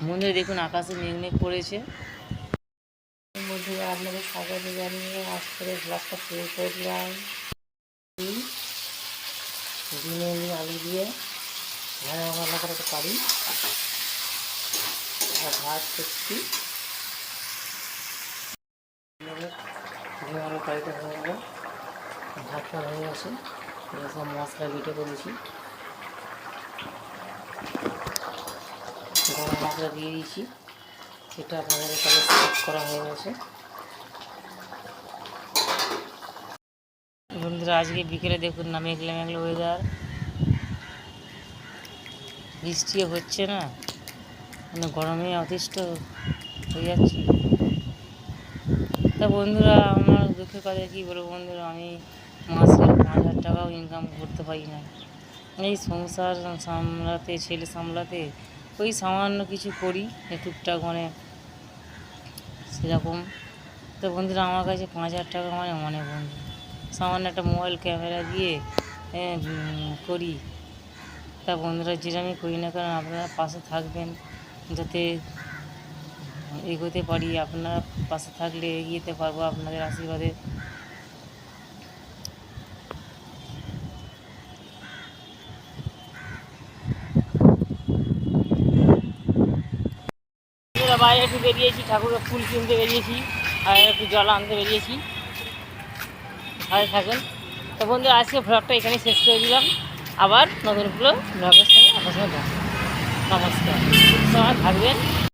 বন্ধুরা দেখুন আকাশে মেঘ মেঘ পড়েছে বন্ধুরা আপনাদের স্বাগত জানিয়ে আজ করে ব্লগটা শুরু করলাম। ডিমে আলু দিয়ে ভালো রান্না করে একটা পারি ভাত করছি। ভাতটা হয়ে সব মশলা বেটে করেছি। গরম মশলা দিয়ে দিয়েছি। এটা আপনাদের তাহলে স্টক করা হয়ে গেছে। বন্ধুরা, আজকে বিকেলে দেখুন না, মেঘলা মেঘলা ওয়েদার বৃষ্টিও হচ্ছে না মানে গরমে অতিষ্ঠ হয়ে যাচ্ছি। তা বন্ধুরা, আমার দুঃখের কথা কী বলব বন্ধুরা, আমি মাসে পাঁচ হাজার টাকাও ইনকাম করতে পারি না। এই সংসার সামলাতে, ছেলে সামলাতে ওই সামান্য কিছু করি টুকটাক মানে সেরকম। তো বন্ধুরা, আমার কাছে পাঁচ হাজার টাকা মানে মনে বন্ধু। সামান্য একটা মোবাইল ক্যামেরা দিয়ে করি। তা বন্ধুরা, যেরকমই করি না কারণ আপনারা পাশে থাকবেন। যাতে এগোতে পারি, আপনারা পাশে থাকলে এগিয়ে যেতে পারব আপনাদের আশীর্বাদে। বন্ধুরা বাইরে একটু বেরিয়েছি, ঠাকুরের ফুল কিনতে বেরিয়েছি, আর একটু জল আনতে বেরিয়েছি। ভালো থাকুন। তো বন্ধু আজকে ভ্লগটা এখানেই শেষ করে দিলাম। আবার নতুন কোনো ভ্লগের সঙ্গে আপনার সঙ্গে নমস্কার। সবাই থাকবেন।